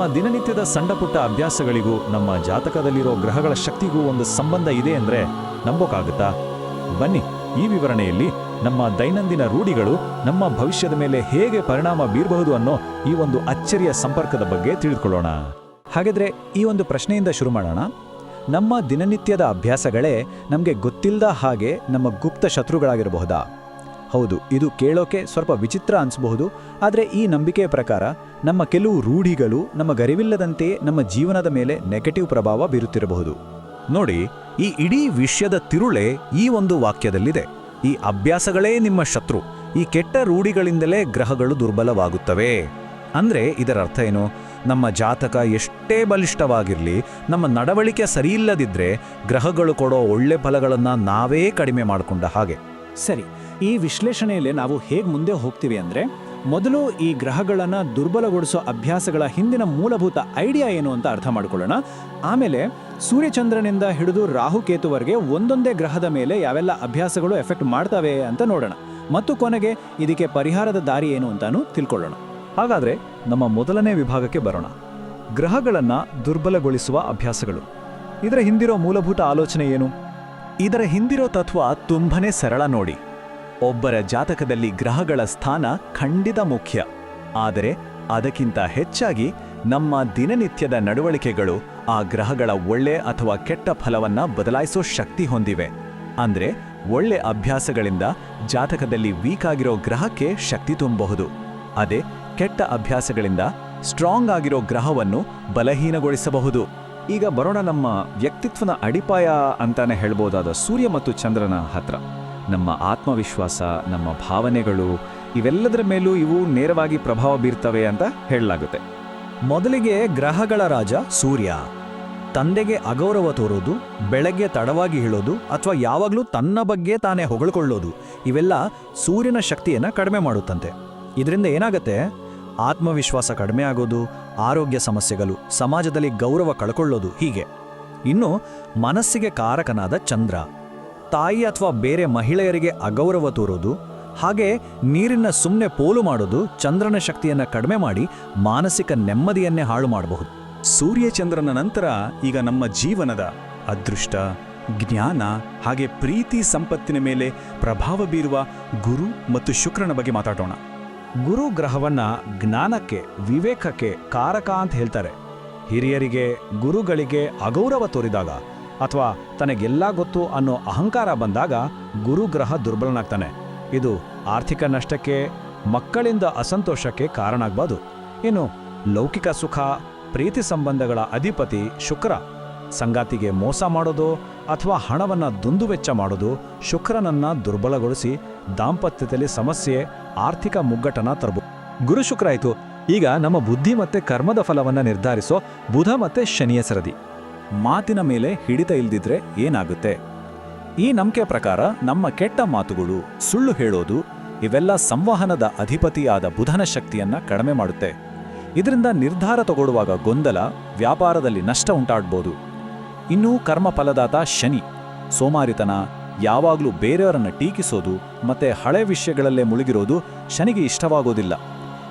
ನಮ್ಮ ದಿನನಿತ್ಯದ ಸಣ್ಣಪುಟ್ಟ ಅಭ್ಯಾಸಗಳಿಗೂ, ನಮ್ಮ ಜಾತಕದಲ್ಲಿರೋ ಗ್ರಹಗಳ ಶಕ್ತಿಗೂ ಒಂದು ಸಂಬಂಧ ಇದೆ ಅಂದ್ರೆ ನಂಬೋಕ್ಕಾಗುತ್ತಾ ಬನ್ನಿ, ಈ ವಿವರಣೆಯಲ್ಲಿ ನಮ್ಮ ದೈನಂದಿನ ರೂಢಿಗಳು, ನಮ್ಮ ಭವಿಷ್ಯದ ಮೇಲೆ ಹೇಗೆ ಪರಿಣಾಮ ಬೀರಬಹುದು ಅನ್ನೋ ಈ ಒಂದು ಅಚ್ಚರಿಯ ಸಂಪರ್ಕದ ಬಗ್ಗೆ ತಿಳಿದುಕೊಳ್ಳೋಣ. ಹಾಗಿದ್ರೆ, ಈ ಒಂದು ಪ್ರಶ್ನೆಯಿಂದ ಶುರು ಮಾಡೋಣ. ನಮ್ಮ ದಿನನಿತ್ಯದ ಅಭ್ಯಾಸಗಳೇ ನಮಗೆ ಗೊತ್ತಿಲ್ಲದ ಹಾಗೆ ನಮ್ಮ ಗುಪ್ತ ಶತ್ರುಗಳಾಗಿರಬಹುದಾ? ಹೌದು, ಇದು ಕೇಳೋಕೆ ಸ್ವಲ್ಪ ವಿಚಿತ್ರ ಅನಿಸಬಹುದು, ಆದರೆ ಈ ನಂಬಿಕೆಯ ಪ್ರಕಾರ ನಮ್ಮ ಕೆಲವು ರೂಢಿಗಳು ನಮ್ಮ ಗರಿವಿಲ್ಲದಂತೆಯೇ ನಮ್ಮ ಜೀವನದ ಮೇಲೆ ನೆಗೆಟಿವ್ ಪ್ರಭಾವ ಬೀರುತ್ತಿರಬಹುದು. ನೋಡಿ, ಈ ಇಡೀ ವಿಷಯದ ತಿರುಳೆ ಈ ಒಂದು ವಾಕ್ಯದಲ್ಲಿದೆ. ಈ ಅಭ್ಯಾಸಗಳೇ ನಿಮ್ಮ ಶತ್ರು, ಈ ಕೆಟ್ಟ ರೂಢಿಗಳಿಂದಲೇ ಗ್ರಹಗಳು ದುರ್ಬಲವಾಗುತ್ತವೆ. ಅಂದರೆ ಇದರ ಅರ್ಥ ಏನು? ನಮ್ಮ ಜಾತಕ ಎಷ್ಟೇ ಬಲಿಷ್ಠವಾಗಿರಲಿ, ನಮ್ಮ ನಡವಳಿಕೆ ಸರಿಯಿಲ್ಲದಿದ್ದರೆ ಗ್ರಹಗಳು ಕೊಡೋ ಒಳ್ಳೆ ಫಲಗಳನ್ನು ನಾವೇ ಕಡಿಮೆ ಮಾಡಿಕೊಂಡ ಹಾಗೆ. ಸರಿ ಈ ವಿಶ್ಲೇಷಣೆಯಲ್ಲಿ ನಾವು ಹೇಗೆ ಮುಂದೆ ಹೋಗ್ತೀವಿ ಅಂದರೆ, ಮೊದಲು ಈ ಗ್ರಹಗಳನ್ನು ದುರ್ಬಲಗೊಳಿಸೋ ಅಭ್ಯಾಸಗಳ ಹಿಂದಿನ ಮೂಲಭೂತ ಐಡಿಯಾ ಏನು ಅಂತ ಅರ್ಥ ಮಾಡ್ಕೊಳ್ಳೋಣ. ಆಮೇಲೆ, ಸೂರ್ಯಚಂದ್ರನಿಂದ ಹಿಡಿದು ರಾಹುಕೇತುವರೆಗೆ ಒಂದೊಂದೇ ಗ್ರಹದ ಮೇಲೆ ಯಾವೆಲ್ಲ ಅಭ್ಯಾಸಗಳು ಎಫೆಕ್ಟ್ ಮಾಡ್ತವೆ ಅಂತ ನೋಡೋಣ. ಮತ್ತು ಕೊನೆಗೆ, ಇದಕ್ಕೆ ಪರಿಹಾರದ ದಾರಿ ಏನು ಅಂತಾನು ತಿಳ್ಕೊಳ್ಳೋಣ. ಹಾಗಾದರೆ, ನಮ್ಮ ಮೊದಲನೇ ವಿಭಾಗಕ್ಕೆ ಬರೋಣ. ಗ್ರಹಗಳನ್ನು ದುರ್ಬಲಗೊಳಿಸುವ ಅಭ್ಯಾಸಗಳು. ಇದರ ಹಿಂದಿರೋ ಮೂಲಭೂತ ಆಲೋಚನೆ ಏನು? ಇದರ ಹಿಂದಿರೋ ತತ್ವ ತುಂಬನೇ ಸರಳ ನೋಡಿ. ಒಬ್ಬರ ಜಾತಕದಲ್ಲಿ ಗ್ರಹಗಳ ಸ್ಥಾನ ಖಂಡಿತ ಮುಖ್ಯ. ಆದರೆ ಅದಕ್ಕಿಂತ ಹೆಚ್ಚಾಗಿ ನಮ್ಮ ದಿನನಿತ್ಯದ ನಡವಳಿಕೆಗಳು ಆ ಗ್ರಹಗಳ ಒಳ್ಳೆ ಅಥವಾ ಕೆಟ್ಟ ಫಲವನ್ನ ಬದಲಾಯಿಸೋ ಶಕ್ತಿ ಹೊಂದಿವೆ. ಅಂದ್ರೆ ಒಳ್ಳೆ ಅಭ್ಯಾಸಗಳಿಂದ ಜಾತಕದಲ್ಲಿ ವೀಕ್ ಆಗಿರೋ ಗ್ರಹಕ್ಕೆ ಶಕ್ತಿ ತುಂಬಬಹುದು. ಅದೇ ಕೆಟ್ಟ ಅಭ್ಯಾಸಗಳಿಂದ ಸ್ಟ್ರಾಂಗ್ ಆಗಿರೋ ಗ್ರಹವನ್ನು ಬಲಹೀನಗೊಳಿಸಬಹುದು. ಈಗ ಬರೋಣ ನಮ್ಮ ವ್ಯಕ್ತಿತ್ವನ ಅಡಿಪಾಯ ಅಂತಾನೆ ಹೇಳ್ಬೋದಾದ ಸೂರ್ಯ ಮತ್ತು ಚಂದ್ರನ ಹತ್ರ. ನಮ್ಮ ಆತ್ಮವಿಶ್ವಾಸ, ನಮ್ಮ ಭಾವನೆಗಳು ಇವೆಲ್ಲದರ ಮೇಲೂ ಇವು ನೇರವಾಗಿ ಪ್ರಭಾವ ಬೀರ್ತವೆ ಅಂತ ಹೇಳಲಾಗುತ್ತೆ. ಮೊದಲಿಗೆ ಗ್ರಹಗಳ ರಾಜ ಸೂರ್ಯ. ತಂದೆಗೆ ಅಗೌರವ ತೋರೋದು, ಬೆಳಗ್ಗೆ ತಡವಾಗಿ ಹೇಳೋದು ಅಥವಾ ಯಾವಾಗಲೂ ತನ್ನ ಬಗ್ಗೆ ತಾನೇ ಹೊಗಳ್ಕೊಳ್ಳೋದು, ಇವೆಲ್ಲ ಸೂರ್ಯನ ಶಕ್ತಿಯನ್ನು ಕಡಿಮೆ ಮಾಡುತ್ತಂತೆ. ಇದರಿಂದ ಏನಾಗುತ್ತೆ? ಆತ್ಮವಿಶ್ವಾಸ ಕಡಿಮೆ ಆಗೋದು, ಆರೋಗ್ಯ ಸಮಸ್ಯೆಗಳು, ಸಮಾಜದಲ್ಲಿ ಗೌರವ ಕಳ್ಕೊಳ್ಳೋದು ಹೀಗೆ. ಇನ್ನು ಮನಸ್ಸಿಗೆ ಕಾರಕನಾದ ಚಂದ್ರ. ತಾಯಿ ಅಥವಾ ಬೇರೆ ಮಹಿಳೆಯರಿಗೆ ಅಗೌರವ ತೋರೋದು ಹಾಗೆ ನೀರಿನ ಸುಮ್ಮನೆ ಪೋಲು ಮಾಡೋದು ಚಂದ್ರನ ಶಕ್ತಿಯನ್ನು ಕಡಿಮೆ ಮಾಡಿ ಮಾನಸಿಕ ನೆಮ್ಮದಿಯನ್ನೇ ಹಾಳು ಮಾಡಬಹುದು. ಸೂರ್ಯಚಂದ್ರನ ನಂತರ ಈಗ ನಮ್ಮ ಜೀವನದ ಅದೃಷ್ಟ ಜ್ಞಾನ ಹಾಗೆ ಪ್ರೀತಿ ಸಂಪತ್ತಿನ ಮೇಲೆ ಪ್ರಭಾವ ಬೀರುವ ಗುರು ಮತ್ತು ಶುಕ್ರನ ಬಗ್ಗೆ ಮಾತಾಡೋಣ. ಗುರು ಗ್ರಹವನ್ನ ಜ್ಞಾನಕ್ಕೆ ವಿವೇಕಕ್ಕೆ ಕಾರಕ ಅಂತ ಹೇಳ್ತಾರೆ. ಹಿರಿಯರಿಗೆ ಗುರುಗಳಿಗೆ ಅಗೌರವ ತೋರಿದಾಗ ಅಥವಾ ತನಗೆಲ್ಲ ಗೊತ್ತು ಅನ್ನೋ ಅಹಂಕಾರ ಬಂದಾಗ ಗುರುಗ್ರಹ ದುರ್ಬಲನಾಗ್ತಾನೆ. ಇದು ಆರ್ಥಿಕ ನಷ್ಟಕ್ಕೆ, ಮಕ್ಕಳಿಂದ ಅಸಂತೋಷಕ್ಕೆ ಕಾರಣ ಆಗ್ಬೋದು ಇನ್ನು ಲೌಕಿಕ ಸುಖ, ಪ್ರೀತಿ ಸಂಬಂಧಗಳ ಅಧಿಪತಿ ಶುಕ್ರ. ಸಂಗಾತಿಗೆ ಮೋಸ ಮಾಡೋದು ಅಥವಾ ಹಣವನ್ನು ದುಂದುವೆಚ್ಚ ಮಾಡೋದು ಶುಕ್ರನನ್ನು ದುರ್ಬಲಗೊಳಿಸಿ ದಾಂಪತ್ಯದಲ್ಲಿ ಸಮಸ್ಯೆ, ಆರ್ಥಿಕ ಮುಗ್ಗಟನ ತರಬಹುದು ಗುರು ಶುಕ್ರ ಆಯಿತು. ಈಗ ನಮ್ಮ ಬುದ್ಧಿ ಮತ್ತೆ ಕರ್ಮದ ಫಲವನ್ನು ನಿರ್ಧರಿಸೋ ಬುಧ ಮತ್ತೆ ಶನಿಯ ಸರದಿ. ಮಾತಿನ ಮೇಲೆ ಹಿಡಿತ ಇಲ್ದಿದ್ರೆ ಏನಾಗುತ್ತೆ? ಈ ನಂಬಿಕೆ ಪ್ರಕಾರ ನಮ್ಮ ಕೆಟ್ಟ ಮಾತುಗಳು, ಸುಳ್ಳು ಹೇಳೋದು, ಇವೆಲ್ಲ ಸಂವಹನದ ಅಧಿಪತಿಯಾದ ಬುಧನ ಶಕ್ತಿಯನ್ನ ಕಡಿಮೆ ಮಾಡುತ್ತೆ. ಇದರಿಂದ ನಿರ್ಧಾರ ತಗೊಳ್ಳುವಾಗ ಗೊಂದಲ, ವ್ಯಾಪಾರದಲ್ಲಿ ನಷ್ಟ ಉಂಟಾಡ್ಬೋದು. ಇನ್ನೂ ಕರ್ಮಫಲದಾತ ಶನಿ, ಸೋಮಾರಿತನ, ಯಾವಾಗಲೂ ಬೇರೆಯವರನ್ನು ಟೀಕಿಸೋದು ಮತ್ತೆ ಹಳೆ ವಿಷಯಗಳಲ್ಲೇ ಮುಳುಗಿರೋದು ಶನಿಗೆ ಇಷ್ಟವಾಗೋದಿಲ್ಲ.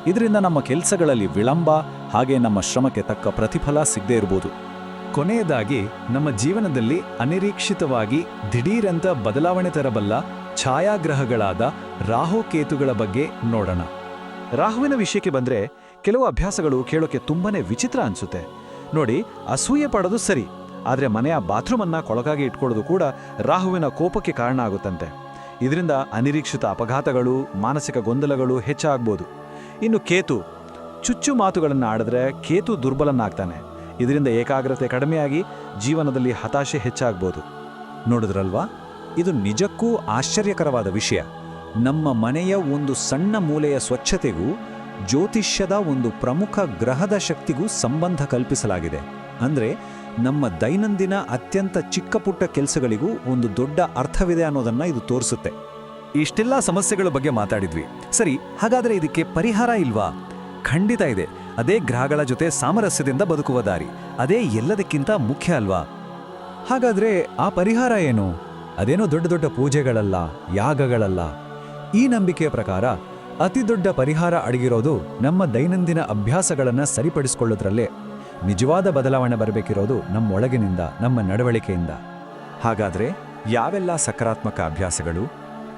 ಇದರಿಂದ ನಮ್ಮ ಕೆಲಸಗಳಲ್ಲಿ ವಿಳಂಬ, ಹಾಗೆ ನಮ್ಮ ಶ್ರಮಕ್ಕೆ ತಕ್ಕ ಪ್ರತಿಫಲ ಸಿಗದೇ ಇರ್ಬೋದು. ಕೊನೆಯದಾಗಿ, ನಮ್ಮ ಜೀವನದಲ್ಲಿ ಅನಿರೀಕ್ಷಿತವಾಗಿ ದಿಢೀರಂತ ಬದಲಾವಣೆ ತರಬಲ್ಲ ಛಾಯಾಗ್ರಹಗಳಾದ ರಾಹುಕೇತುಗಳ ಬಗ್ಗೆ ನೋಡೋಣ. ರಾಹುವಿನ ವಿಷಯಕ್ಕೆ ಬಂದರೆ ಕೆಲವು ಅಭ್ಯಾಸಗಳು ಕೇಳೋಕೆ ತುಂಬಾನೇ ವಿಚಿತ್ರ ಅನಿಸುತ್ತೆ. ನೋಡಿ, ಅಸೂಯೆ ಪಡೋದು ಸರಿ, ಆದರೆ ಮನೆಯ ಬಾತ್ರೂಮನ್ನು ಕೊಳಗಾಗಿ ಇಟ್ಕೊಳ್ಳೋದು ಕೂಡ ರಾಹುವಿನ ಕೋಪಕ್ಕೆ ಕಾರಣ ಆಗುತ್ತಂತೆ. ಇದರಿಂದ ಅನಿರೀಕ್ಷಿತ ಅಪಘಾತಗಳು, ಮಾನಸಿಕ ಗೊಂದಲಗಳು ಹೆಚ್ಚಾಗ್ಬೋದು. ಇನ್ನು ಕೇತು, ಚುಚ್ಚು ಮಾತುಗಳನ್ನು ಆಡಿದ್ರೆ ಕೇತು ದುರ್ಬಲನಾಗ್ತಾನೆ. ಇದರಿಂದ ಏಕಾಗ್ರತೆ ಕಡಿಮೆಯಾಗಿ ಜೀವನದಲ್ಲಿ ಹತಾಶೆ ಹೆಚ್ಚಾಗ್ಬೋದು. ನೋಡಿದ್ರಲ್ವಾ? ಇದು ನಿಜಕ್ಕೂ ಆಶ್ಚರ್ಯಕರವಾದ ವಿಷಯ. ನಮ್ಮ ಮನೆಯ ಒಂದು ಸಣ್ಣ ಮೂಲೆಯ ಸ್ವಚ್ಛತೆಗೂ, ಜ್ಯೋತಿಷ್ಯದ ಒಂದು ಪ್ರಮುಖ ಗ್ರಹದ ಶಕ್ತಿಗೂ ಸಂಬಂಧ ಕಲ್ಪಿಸಲಾಗಿದೆ. ಅಂದರೆ, ನಮ್ಮ ದೈನಂದಿನ ಅತ್ಯಂತ ಚಿಕ್ಕ ಪುಟ್ಟ ಕೆಲಸಗಳಿಗೂ ಒಂದು ದೊಡ್ಡ ಅರ್ಥವಿದೆ ಅನ್ನೋದನ್ನು ಇದು ತೋರಿಸುತ್ತೆ. ಇಷ್ಟೆಲ್ಲ ಸಮಸ್ಯೆಗಳ ಬಗ್ಗೆ ಮಾತಾಡಿದ್ವಿ. ಸರಿ, ಹಾಗಾದರೆ ಇದಕ್ಕೆ ಪರಿಹಾರ ಇಲ್ವಾ? ಖಂಡಿತ ಇದೆ. ಅದೇ ಗ್ರಹಗಳ ಜೊತೆ ಸಾಮರಸ್ಯದಿಂದ ಬದುಕುವ ದಾರಿ, ಅದೇ ಎಲ್ಲದಕ್ಕಿಂತ ಮುಖ್ಯ ಅಲ್ವಾ? ಹಾಗಾದ್ರೆ ಆ ಪರಿಹಾರ ಏನು? ಅದೇನೋ ದೊಡ್ಡ ದೊಡ್ಡ ಪೂಜೆಗಳಲ್ಲ, ಯಾಗಗಳಲ್ಲ. ಈ ನಂಬಿಕೆಯ ಪ್ರಕಾರ ಅತಿ ದೊಡ್ಡ ಪರಿಹಾರ ಅಡಗಿರೋದು ನಮ್ಮ ದೈನಂದಿನ ಅಭ್ಯಾಸಗಳನ್ನು ಸರಿಪಡಿಸಿಕೊಳ್ಳೋದ್ರಲ್ಲೇ. ನಿಜವಾದ ಬದಲಾವಣೆ ಬರಬೇಕಿರೋದು ನಮ್ಮ ಒಳಗಿನಿಂದ ನಮ್ಮ ನಡವಳಿಕೆಯಿಂದ. ಹಾಗಾದರೆ ಯಾವೆಲ್ಲ ಸಕಾರಾತ್ಮಕ ಅಭ್ಯಾಸಗಳು?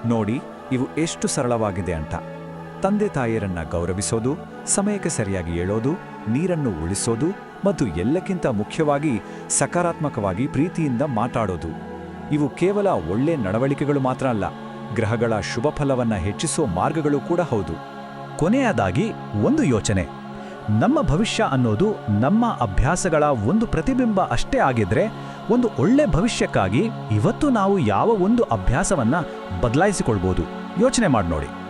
ನೋಡಿ, ಇವು ಎಷ್ಟು ಸರಳವಾಗಿದೆ ಅಂತ. ತಂದೆ ತಾಯಿಯರನ್ನ ಗೌರವಿಸೋದು, ಸಮಯಕ್ಕೆ ಸರಿಯಾಗಿ ಹೇಳೋದು ನೀರನ್ನು ಉಳಿಸೋದು ಮತ್ತು ಎಲ್ಲಕ್ಕಿಂತ ಮುಖ್ಯವಾಗಿ ಸಕಾರಾತ್ಮಕವಾಗಿ ಪ್ರೀತಿಯಿಂದ ಮಾತಾಡೋದು. ಇವು ಕೇವಲ ಒಳ್ಳೆ ನಡವಳಿಕೆಗಳು ಮಾತ್ರ ಅಲ್ಲ, ಗ್ರಹಗಳ ಶುಭ ಫಲವನ್ನು ಹೆಚ್ಚಿಸೋ ಮಾರ್ಗಗಳು ಕೂಡ ಹೌದು. ಕೊನೆಯದಾಗಿ ಒಂದು ಯೋಚನೆ. ನಮ್ಮ ಭವಿಷ್ಯ ಅನ್ನೋದು ನಮ್ಮ ಅಭ್ಯಾಸಗಳ ಒಂದು ಪ್ರತಿಬಿಂಬ ಅಷ್ಟೇ ಆಗಿದ್ರೆ ಒಂದು ಒಳ್ಳೆ ಭವಿಷ್ಯಕ್ಕಾಗಿ ಇವತ್ತು ನಾವು ಯಾವ ಒಂದು ಅಭ್ಯಾಸವನ್ನ ಬದಲಾಯಿಸಿಕೊಳ್ಬೋದು. ಯೋಚನೆ ಮಾಡಿ ನೋಡಿ.